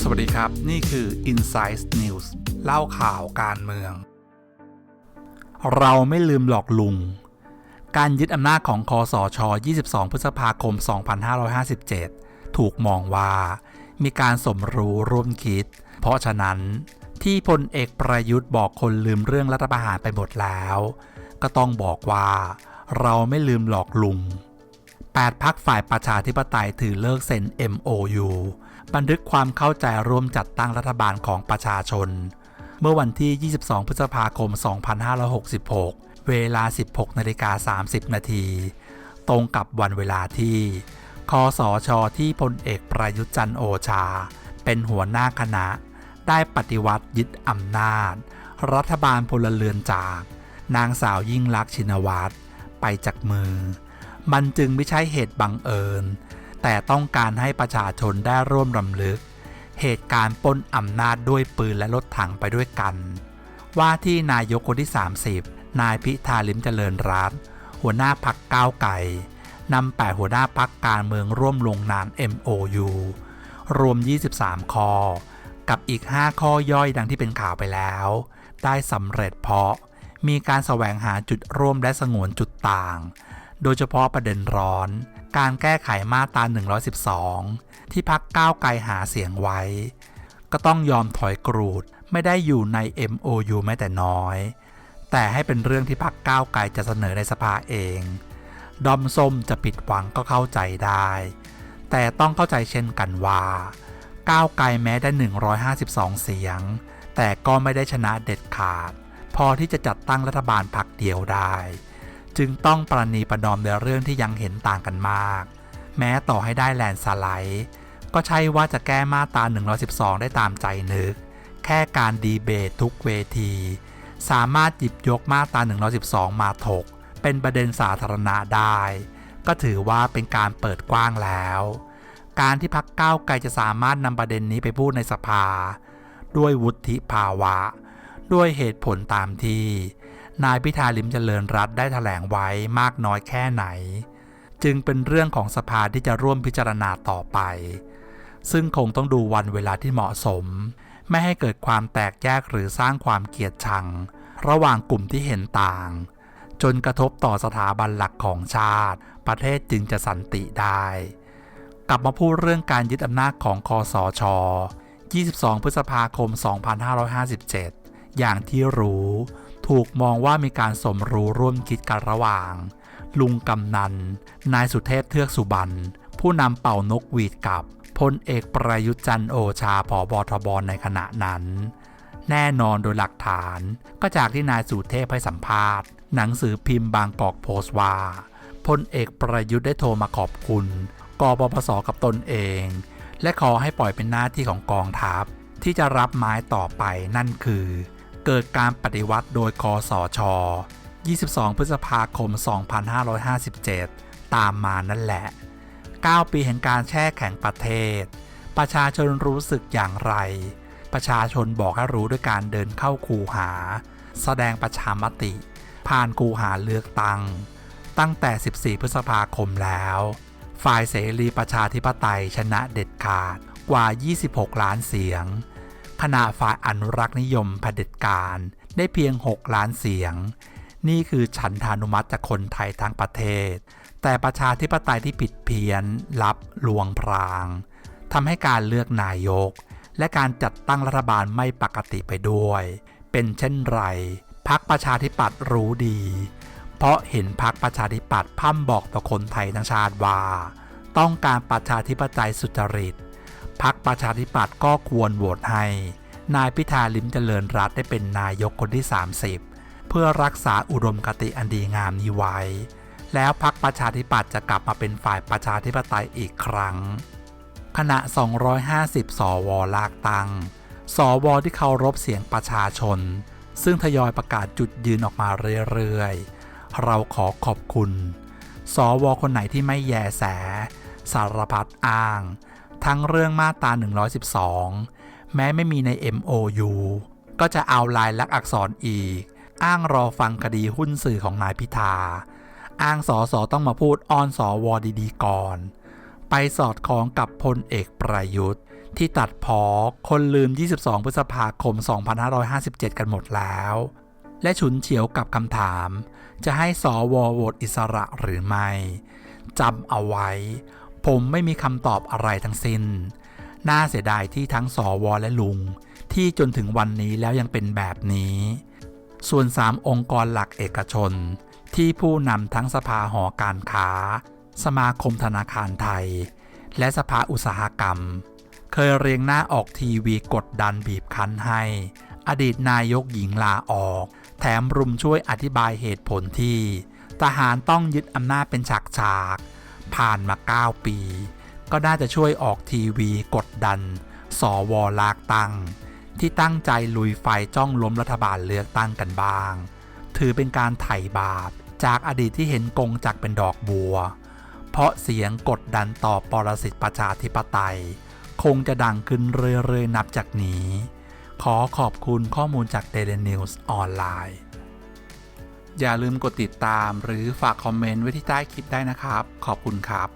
สวัสดีครับ นี่คือ Insight News เล่าข่าวการเมือง เราไม่ลืมหลอกลุง การยึดอำนาจของคอสช22 พฤษภาคม 2557 ถูกมองว่ามีการสมรู้ร่วมคิด เพราะฉะนั้นที่พลเอกประยุทธ์บอกคนลืมเรื่องรัฐประหารไปหมดแล้ว ก็ต้องบอกว่าเราไม่ลืมหลอกลุง 8พักฝ่ายประชาธิปไตยถือเลิกเซ็น MOU บันทึกความเข้าใจร่วมจัดตั้งรัฐบาลของประชาชน เมื่อวันที่ 22 พฤษภาคม 2566 เวลา 16นาฬิกา30 นาที ตรงกับวันเวลาที่คอสอชอที่พลเอกประยุทธ์จันโอชา เป็นหัวหน้าคณะ ได้ปฏิวัติยึดอำนาจ รัฐบาลพลเรือนจาก นางสาวยิ่งลักษณ์ชินวัตรไปจากมือ มันจึงไม่ใช่เหตุบังเอิญ แต่ต้องการให้ประชาชนได้ร่วมรำลึก เหตุการณ์ปล้นอำนาจด้วยปืนและรถถังไปด้วยกัน ว่าที่นายกคนที่ 30 นายพิธาลิมเจริญรัตน์หัวหน้าพักก้าวไก่นำแปดหัวหน้าพักการเมืองร่วมลงนาม MOU รวม 23 ข้อ กับอีก 5 ข้อย่อยดังที่เป็นข่าวไปแล้ว ได้สำเร็จเพราะมีการแสวงหาจุดร่วมและสงวนจุดต่าง โดยเฉพาะประเด็นร้อน การแก้ไขมาตรา 112 ที่พักก้าวไกลหาเสียงไว้ ก็ต้องยอมถอยกรูดไม่ได้อยู่ใน MOU แม้แต่น้อย แต่ให้เป็นเรื่องที่พักก้าวไกลจะเสนอในสภาเอง ดอมส้มจะผิดหวังก็เข้าใจได้ แต่ต้องเข้าใจเช่นกันว่า ก้าวไกลแม้ได้ 152 เสียง แต่ก็ไม่ได้ชนะเด็ดขาด พอที่จะจัดตั้งรัฐบาลพักเดียวได้ จึงต้องประนีประนอมในเรื่องที่ยังเห็นต่างกันมาก แม้ต่อให้ได้แลนด์สไลด์ก็ใช่ว่าจะแก้มาตรา112 ได้ตามใจนึก แค่การดีเบตทุกเวที สามารถหยิบยกมาตรา112 มาถก เป็นประเด็นสาธารณะได้ ก็ถือว่าเป็นการเปิดกว้างแล้ว การที่พักก้าวไกลจะสามารถนำประเด็นนี้ไปพูดในสภา ด้วยวุฒิภาวะ ด้วยเหตุผลตามที่ นายพิธาลิมเจริญรัตได้ถแถลงไว้มากน้อยแค่ไหน จึงเป็นเรื่องของสภาที่จะร่วมพิจารณาต่อไป ซึ่งคงต้องดูวันเวลาที่เหมาะสม ไม่ให้เกิดความแตกแยกหรือสร้างความเกลียดชัง ระหว่างกลุ่มที่เห็นต่าง จนกระทบต่อสถาบันหลักของชาติ ประเทศจึงจะสันติได้ กลับมาพูดเรื่องการยึดอำนาจของคอสช 22 พฤษภาคม 2557 อย่างที่รู้ ถูกมองว่ามีการสมรู้ร่วมคิดกันระหว่าง ลุงกำนัน นายสุเทพเทือกสุบรรณผู้นำเป่านกหวีดกับพลเอกประยุทธ์จันโอชาผอบอทบในขณะนั้น แน่นอนโดยหลักฐานก็จากที่นายสุเทพให้สัมภาษณ์ หนังสือพิมพ์บางกอกโพสต์ว่าพลเอกประยุทธ์ได้โทรมาขอบคุณกปปสกับตนเอง และขอให้ปล่อยเป็นหน้าที่ของกองทัพที่จะรับไม้ต่อไปนั่นคือ เกิดการปฏิวัติโดยคอสอชอ22 พฤษภาคม 2557 ตามมานั่นแหละ 9 ปีแห่งการแช่แข็งประเทศ ประชาชนรู้สึกอย่างไร ประชาชนบอกให้รู้ด้วยการเดินเข้าคูหา แสดงประชามติ ผ่านคูหาเลือกตั้ง ตั้งแต่ 14 พฤษภาคมแล้ว ฝ่ายเสรีประชาธิปไตยชนะเด็ดขาดกว่า 26 ล้านเสียง ขณะฝ่ายอนุรักษ์นิยมเผด็จการ ได้เพียง 6 ล้านเสียง นี่คือฉันทานุมัติจากคนไทยทั้งประเทศ แต่ประชาธิปไตยที่ผิดเพี้ยนลับลวงพรางทำให้การเลือกนายก และการจัดตั้งรัฐบาลไม่ปกติไปด้วย เป็นเช่นไรพักประชาธิปัตย์รู้ดี เพราะเห็นพักประชาธิปัตย์พั่มบอกต่อคนไทยทั้งชาติว่า ต้องการประชาธิปไตยสุจริตพักประชาธิปัตย์ก็ควรโหวตให้ นายพิธาลิมเจริญรัตได้เป็นนายกคนที่ 30 เพื่อรักษาอุดมคติอันดีงามนี้ไว้ แล้วพักประชาธิปัตย์จะกลับมาเป็นฝ่ายประชาธิปไตยอีกครั้ง ขณะ 250 สวลากตัง สวที่เคารพเสียงประชาชน ซึ่งทยอยประกาศจุดยืนออกมาเรื่อยๆ เราขอขอบคุณ สวคนไหนที่ไม่แยแส สารพัดอ้าง ทั้งเรื่องมาตรา112 แม้ไม่มีใน MOU ก็จะเอาลายลักษณ์อักษรอีก อ้างรอฟังคดีหุ้นสื่อของนายพิธา อ้างสอสอต้องมาพูดอ้อนสอวอดีๆก่อน ไปสอดคล้องกับพลเอกประยุทธ์ ที่ตัดพอคนลืม 22 พฤษภาคม 2557 กันหมดแล้ว และฉุนเฉียวกับคำถาม จะให้สอวโหวตอิสระหรือไม่จำเอาไว้ ผมไม่มีคำตอบอะไรทั้งสิ้น น่าเสียดายที่ทั้งสอวและลุง ที่จนถึงวันนี้แล้วยังเป็นแบบนี้ ส่วน 3 องค์กรหลักเอกชน ที่ผู้นำทั้งสภาหอการค้า สมาคมธนาคารไทย และสภาอุตสาหกรรม เคยเรียงหน้าออกทีวีกดดันบีบคั้นให้ อดีตนายกหญิงลาออก แถมรุมช่วยอธิบายเหตุผลที่ ทหารต้องยึดอำนาจเป็นฉากฉากๆผ่านมา 9 ปี ก็น่าจะช่วยออกทีวีกดดันสวลากตั้ง ที่ตั้งใจลุยไฟจ้องล้มรัฐบาลเลือกตั้งกันบ้าง ถือเป็นการไถ่บาป จากอดีตที่เห็นกงจักเป็นดอกบัว เพราะเสียงกดดันต่อปรสิตประชาธิปไตย คงจะดังขึ้นเรื่อยๆนับจากนี้ ขอขอบคุณข้อมูลจาก Daily News ออนไลน์อย่าลืมกดติดตามหรือฝากคอมเมนต์ไว้ที่ใต้คลิปได้นะครับ ขอบคุณครับ